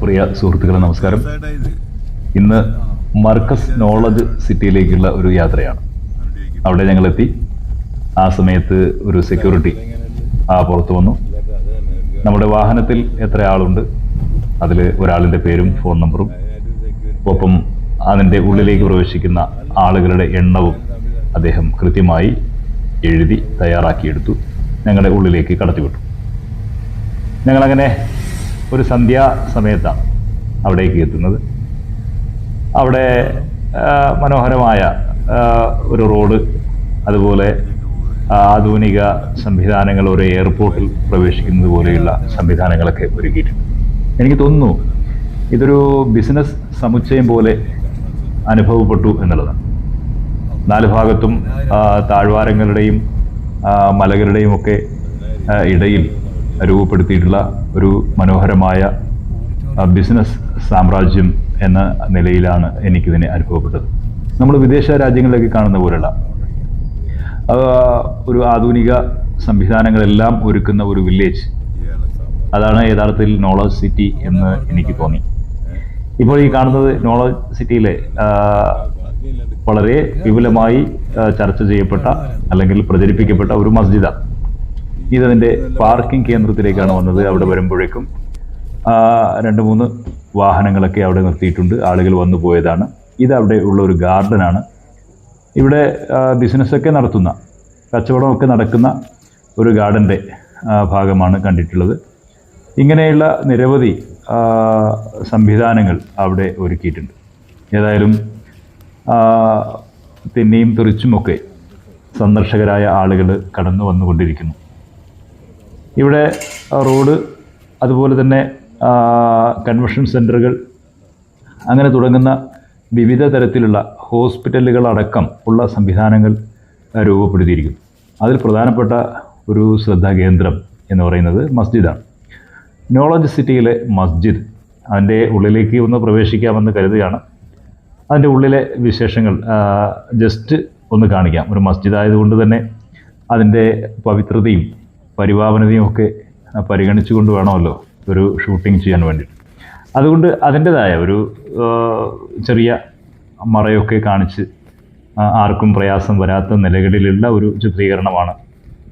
പ്രിയ സുഹൃത്തുക്കളെ നമസ്കാരം. ഇന്ന് മർക്കസ് നോളജ് സിറ്റിയിലേക്കുള്ള ഒരു യാത്രയാണ്. അവിടെ ഞങ്ങൾ എത്തി ആ സമയത്ത് ഒരു സെക്യൂരിറ്റി ആ പുറത്തു വന്നു. നമ്മുടെ വാഹനത്തിൽ എത്ര ആളുണ്ട്? അതിൽ ഒരാളിന്റെ പേരും ഫോൺ നമ്പറും ഒപ്പം അതിന്റെ ഉള്ളിലേക്ക് പ്രവേശിക്കുന്ന ആളുകളുടെ എണ്ണവും അദ്ദേഹം കൃത്യമായി എഴുതി തയ്യാറാക്കിയെടുത്തു. ഞങ്ങളുടെ ഉള്ളിലേക്ക് കടത്തിവിട്ടു. ഞങ്ങളങ്ങനെ ഒരു സന്ധ്യാ സമയത്താണ് അവിടേക്ക് എത്തുന്നത്. അവിടെ മനോഹരമായ ഒരു റോഡ് അതുപോലെ ആധുനിക സംവിധാനങ്ങൾ ഒരു എയർപോർട്ടിൽ പ്രവേശിക്കുന്നത് പോലെയുള്ള സംവിധാനങ്ങളൊക്കെ ഒരുക്കിയിട്ടുണ്ട്. എനിക്ക് തോന്നുന്നു ഇതൊരു ബിസിനസ് സമുച്ചയം പോലെ അനുഭവപ്പെട്ടു എന്നുള്ളതാണ്. നാല് ഭാഗത്തും താഴ്വാരങ്ങളുടെയും മലകളുടെയും ഒക്കെ ഇടയിൽ രൂപപ്പെടുത്തിയിട്ടുള്ള ഒരു മനോഹരമായ ബിസിനസ് സാമ്രാജ്യം എന്ന നിലയിലാണ് എനിക്കിതിനെ അനുഭവപ്പെട്ടത്. നമ്മൾ വിദേശ രാജ്യങ്ങളിലേക്ക് കാണുന്ന പോലെയുള്ള ഒരു ആധുനിക സംവിധാനങ്ങളെല്ലാം ഒരുക്കുന്ന ഒരു വില്ലേജ്. അതാണ് യഥാർത്ഥത്തിൽ നോളജ് സിറ്റി എന്ന് എനിക്ക് തോന്നി. ഇപ്പോൾ ഈ കാണുന്നത് നോളജ് സിറ്റിയിലെ വളരെ വിപുലമായി ചർച്ച ചെയ്യപ്പെട്ട അല്ലെങ്കിൽ പ്രചരിപ്പിക്കപ്പെട്ട ഒരു മസ്ജിദാണ് ഇതതിന്റെ പാർക്കിംഗ് കേന്ദ്രത്തിലേക്കാണ് വന്നത്. അവിടെ വരുമ്പോഴേക്കും രണ്ട് മൂന്ന് വാഹനങ്ങളൊക്കെ അവിടെ നിർത്തിയിട്ടുണ്ട്. ആളുകൾ വന്നു പോയതാണ്. ഇത് അവിടെ ഉള്ള ഒരു ഗാർഡനാണ്. ഇവിടെ ബിസിനസ്സൊക്കെ നടത്തുന്ന കച്ചവടമൊക്കെ നടക്കുന്ന ഒരു ഗാർഡന്റെ ഭാഗമാണ് കണ്ടിട്ടുള്ളത്. ഇങ്ങനെയുള്ള നിരവധി സംവിധാനങ്ങൾ അവിടെ ഒരുക്കിയിട്ടുണ്ട്. ഏതായാലും തെന്നിയും തെറിച്ചുമൊക്കെ സന്ദർശകരായ ആളുകൾ കടന്നു വന്നുകൊണ്ടിരിക്കുന്നു. ഇവിടെ റോഡ് അതുപോലെ തന്നെ കൺവെൻഷൻ സെന്ററുകൾ അങ്ങനെ തുടങ്ങുന്ന വിവിധ തരത്തിലുള്ള ഹോസ്പിറ്റലുകളടക്കം ഉള്ള സംവിധാനങ്ങൾ രൂപപ്പെടുത്തിയിരിക്കുന്നു. അതിൽ പ്രധാനപ്പെട്ട ഒരു ശ്രദ്ധാകേന്ദ്രം എന്ന് പറയുന്നത് മസ്ജിദാണ്. നോളജ് സിറ്റിയിലെ മസ്ജിദ് അതിന്റെ ഉള്ളിലേക്ക് ഒന്ന് പ്രവേശിക്കാമെന്ന് കരുതുകയാണ്. അതിന്റെ ഉള്ളിലെ വിശേഷങ്ങൾ ജസ്റ്റ് ഒന്ന് കാണിക്കാം. ഒരു മസ്ജിദ് ആയതുകൊണ്ട് തന്നെ അതിന്റെ പവിത്രതയും പരിപാവനതയും ഒക്കെ പരിഗണിച്ചുകൊണ്ട് വേണമല്ലോ ഒരു ഷൂട്ടിംഗ് ചെയ്യാൻ വേണ്ടി അതുകൊണ്ട് അതിന്റെതായ ഒരു ചെറിയ മറയൊക്കെ കാണിച്ച് ആർക്കും പ്രയാസം വരാത്ത നിലകളിലുള്ള ഒരു ചിത്രീകരണമാണ്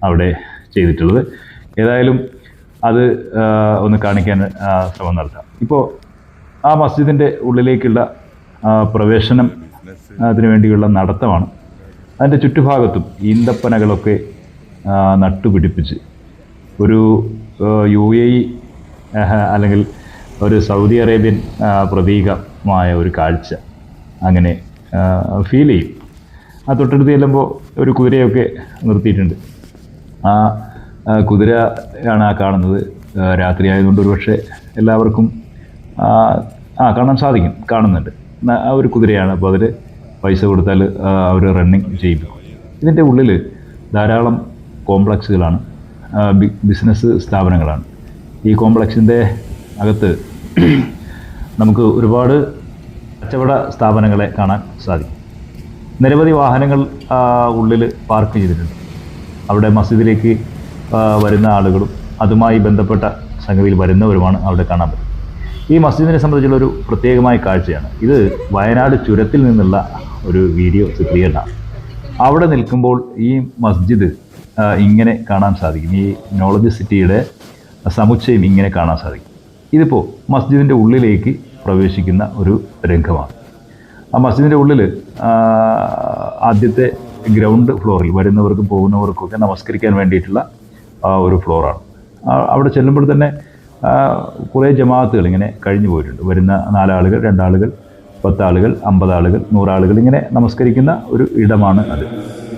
അവിടെ ചെയ്തിട്ടുള്ളത്. ഏതായാലും അത് ഒന്ന് കാണിക്കാൻ ശ്രമം നടത്താം. ഇപ്പോൾ ആ മസ്ജിദിന്റെ ഉള്ളിലേക്കുള്ള പ്രവേശനം അതിനു വേണ്ടിയുള്ള നടത്തമാണ്. അതിന്റെ ചുറ്റുഭാഗത്തും ഈന്തപ്പനകളൊക്കെ നട്ടുപിടിപ്പിച്ച് ഒരു യു എ അല്ലെങ്കിൽ ഒരു സൗദി അറേബ്യൻ പ്രതീകമായ ഒരു കാഴ്ച അങ്ങനെ ഫീൽ ചെയ്യും. ആ തൊട്ടടുത്ത് ചെല്ലുമ്പോൾ ഒരു കുതിരയൊക്കെ നിർത്തിയിട്ടുണ്ട്. ആ കുതിര കുതിരയാണ് ആ കാണുന്നത്. രാത്രി ആയതുകൊണ്ട് ഒരുപക്ഷെ എല്ലാവർക്കും ആ കാണാൻ സാധിക്കും കാണുന്നുണ്ട്. ആ ഒരു കുതിരയാണ്. അപ്പോൾ അതിൽ പൈസ കൊടുത്താൽ അവർ റണ്ണിങ് ചെയ്യിപ്പിക്കും ഇതിന്റെ ഉള്ളിൽ ധാരാളം കോംപ്ലക്സുകളാണ് ബിസിനസ് സ്ഥാപനങ്ങളാണ്. ഈ കോംപ്ലക്സിന്റെ അകത്ത് നമുക്ക് ഒരുപാട് കച്ചവട സ്ഥാപനങ്ങളെ കാണാൻ സാധിക്കും. നിരവധി വാഹനങ്ങൾ ഉള്ളിൽ പാർക്ക് ചെയ്തിട്ടുണ്ട്. അവിടെ മസ്ജിദിലേക്ക് വരുന്ന ആളുകളും അതുമായി ബന്ധപ്പെട്ട സംഗതിയിൽ വരുന്നവരുമാണ് അവിടെ കാണാൻ പറ്റും ഈ മസ്ജിദിനെ സംബന്ധിച്ചുള്ള ഒരു പ്രത്യേകമായ കാഴ്ചയാണ്. ഇത് വയനാട് ചുരത്തിൽ നിന്നുള്ള ഒരു വീഡിയോ ചിത്രീകരണമാണ്. അവിടെ നിൽക്കുമ്പോൾ ഈ മസ്ജിദ് ഇങ്ങനെ കാണാൻ സാധിക്കും. ഈ നോളജ് സിറ്റിയുടെ സമുച്ചയം ഇങ്ങനെ കാണാൻ സാധിക്കും. ഇതിപ്പോൾ മസ്ജിദിന്റെ ഉള്ളിലേക്ക് പ്രവേശിക്കുന്ന ഒരു രംഗമാണ്. ആ മസ്ജിദിന്റെ ഉള്ളിൽ ആദ്യത്തെ ഗ്രൗണ്ട് ഫ്ലോറിൽ വരുന്നവർക്കും പോകുന്നവർക്കും ഒക്കെ നമസ്കരിക്കാൻ വേണ്ടിയിട്ടുള്ള ഒരു ഫ്ലോറാണ് അവിടെ ചെല്ലുമ്പോൾ തന്നെ കുറേ ജമാഅത്തുകൾ ഇങ്ങനെ കഴിഞ്ഞു പോയിട്ടുണ്ട്. വരുന്ന നാലാളുകൾ രണ്ടാളുകൾ പത്താളുകൾ അമ്പതാളുകൾ നൂറാളുകൾ ഇങ്ങനെ നമസ്കരിക്കുന്ന ഒരു ഇടമാണ് അത്.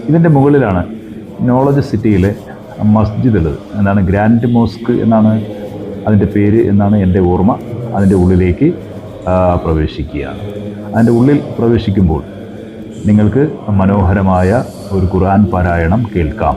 ഇതിന്റെ മുകളിലാണ് നോളജ് സിറ്റിയിലെ മസ്ജിദ് ഉള്ളത് എന്താണ് ഗ്രാൻഡ് മോസ്ക് എന്നാണ് അതിന്റെ പേര് എന്നാണ് എന്റെ ഓർമ്മ. അതിന്റെ ഉള്ളിലേക്ക് പ്രവേശിക്കുകയാണ്. അതിന്റെ ഉള്ളിൽ പ്രവേശിക്കുമ്പോൾ നിങ്ങൾക്ക് മനോഹരമായ ഒരു ഖുർആൻ പാരായണം കേൾക്കാം.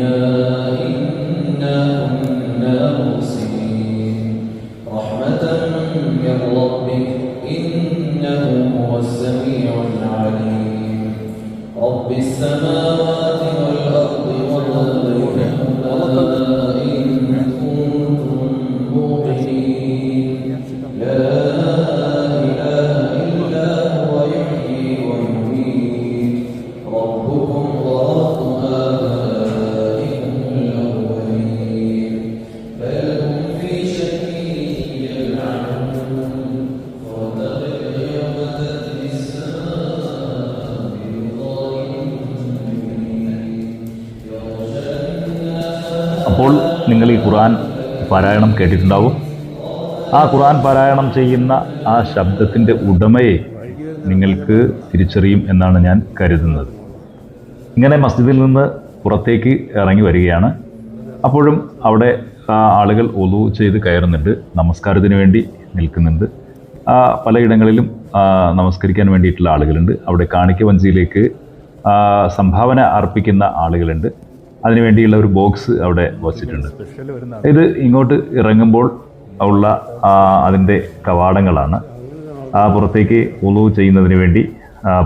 عندنا നിങ്ങൾ ഈ ഖുർആൻ പാരായണം കേട്ടിട്ടുണ്ടാവും? ആ ഖുർആൻ പാരായണം ചെയ്യുന്ന ആ ശബ്ദത്തിന്റെ ഉടമയെ നിങ്ങൾക്ക് തിരിച്ചറിയും എന്നാണ് ഞാൻ കരുതുന്നത്. ഇങ്ങനെ മസ്ജിദിൽ നിന്ന് പുറത്തേക്ക് ഇറങ്ങി വരികയാണ്. അപ്പോഴും അവിടെ ആളുകൾ ഒലു ചെയ്ത് കയറുന്നുണ്ട്. നമസ്കാരത്തിന് വേണ്ടി നിൽക്കുന്നുണ്ട്. പലയിടങ്ങളിലും നമസ്കരിക്കാൻ വേണ്ടിയിട്ടുള്ള ആളുകളുണ്ട്. അവിടെ കാണിക്ക വഞ്ചിയിലേക്ക് സംഭാവന അർപ്പിക്കുന്ന ആളുകളുണ്ട്. അതിനുവേണ്ടിയുള്ള ഒരു ബോക്സ് അവിടെ വച്ചിട്ടുണ്ട്. ഇത് ഇങ്ങോട്ട് ഇറങ്ങുമ്പോൾ ഉള്ള അതിന്റെ കവാടങ്ങളാണ്. ആ പുറത്തേക്ക് ഉളു ചെയ്യുന്നതിന് വേണ്ടി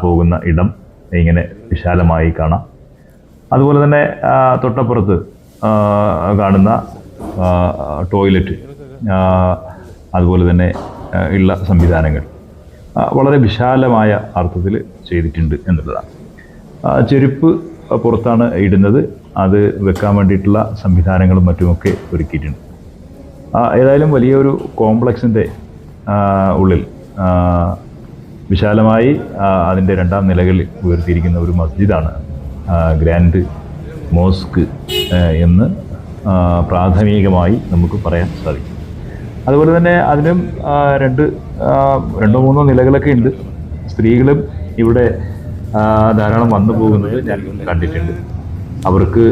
പോകുന്ന ഇടം ഇങ്ങനെ വിശാലമായി കാണാം. അതുപോലെ തന്നെ തൊട്ടപ്പുറത്ത് കാണുന്ന ടോയ്ലറ്റ് അതുപോലെ തന്നെ ഉള്ള സംവിധാനങ്ങൾ. വളരെ വിശാലമായ അർത്ഥത്തിൽ ചെയ്തിട്ടുണ്ട് എന്നുള്ളതാണ്. ചെരുപ്പ് പുറത്താണ് ഇടുന്നത്. അത് വെക്കാൻ വേണ്ടിയിട്ടുള്ള സംവിധാനങ്ങളും മറ്റുമൊക്കെ ഒരുക്കിയിട്ടുണ്ട്. ഏതായാലും വലിയൊരു കോംപ്ലക്സിന്റെ ഉള്ളിൽ വിശാലമായി അതിന്റെ രണ്ടാം നിലകളിൽ ഉയർത്തിയിരിക്കുന്ന ഒരു മസ്ജിദാണ് ഗ്രാൻഡ് മോസ്ക് എന്ന് പ്രാഥമികമായി നമുക്ക് പറയാൻ സാധിക്കും. അതുപോലെ തന്നെ അതിനും രണ്ട് രണ്ടോ മൂന്നോ നിലകളൊക്കെ ഉണ്ട്. സ്ത്രീകളും ഇവിടെ ധാരാളം വന്നു പോകുന്നത് ഞാൻ കണ്ടിട്ടുണ്ട്. അവർക്ക്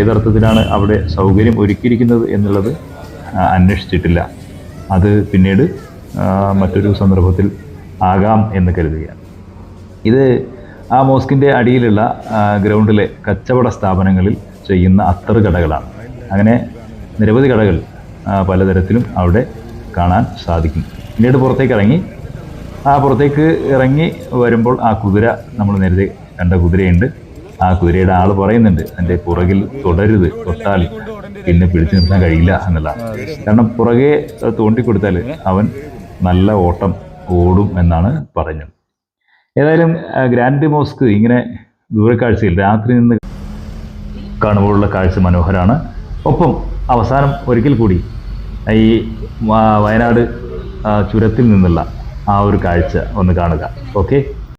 ഏതർത്ഥത്തിലാണ് അവിടെ സൗകര്യം ഒരുക്കിയിരിക്കുന്നത് എന്നുള്ളത് അന്വേഷിച്ചിട്ടില്ല. അത് പിന്നീട് മറ്റൊരു സന്ദർഭത്തിൽ ആകാം എന്ന് കരുതുകയാണ്. ഇത് ആ മോസ്കിന്റെ അടിയിലുള്ള ഗ്രൗണ്ടിലെ കച്ചവട സ്ഥാപനങ്ങളിൽ ചെയ്യുന്ന അത്തറ് കടകളാണ്. അങ്ങനെ നിരവധി കടകൾ പലതരത്തിലും അവിടെ കാണാൻ സാധിക്കും. പിന്നീട് പുറത്തേക്ക് ഇറങ്ങി ആ പുറത്തേക്ക് ഇറങ്ങി വരുമ്പോൾ ആ കുതിര നമ്മൾ നേരത്തെ കണ്ട കുതിരയുണ്ട്. ആ കുതിരയുടെ ആൾ പറയുന്നുണ്ട് എന്റെ പുറകിൽ തുടരുത് തൊട്ടാൽ പിന്നെ പിടിച്ചു നിർത്താൻ കഴിയില്ല എന്നുള്ളതാണ് കാരണം പുറകെ തോണ്ടിക്കൊടുത്താൽ അവൻ നല്ല ഓട്ടം ഓടും എന്നാണ് പറഞ്ഞത്. ഏതായാലും ഗ്രാൻഡ് മോസ്ക് ഇങ്ങനെ ദൂരക്കാഴ്ചയിൽ രാത്രി നിന്ന് കാണുമ്പോഴുള്ള കാഴ്ച മനോഹരമാണ് ഒപ്പം അവസാനം ഒരിക്കൽ കൂടി ഈ വയനാട് ചുരത്തിൽ നിന്നുള്ള ആ ഒരു കാഴ്ച ഒന്ന് കാണുക. ഓക്കെ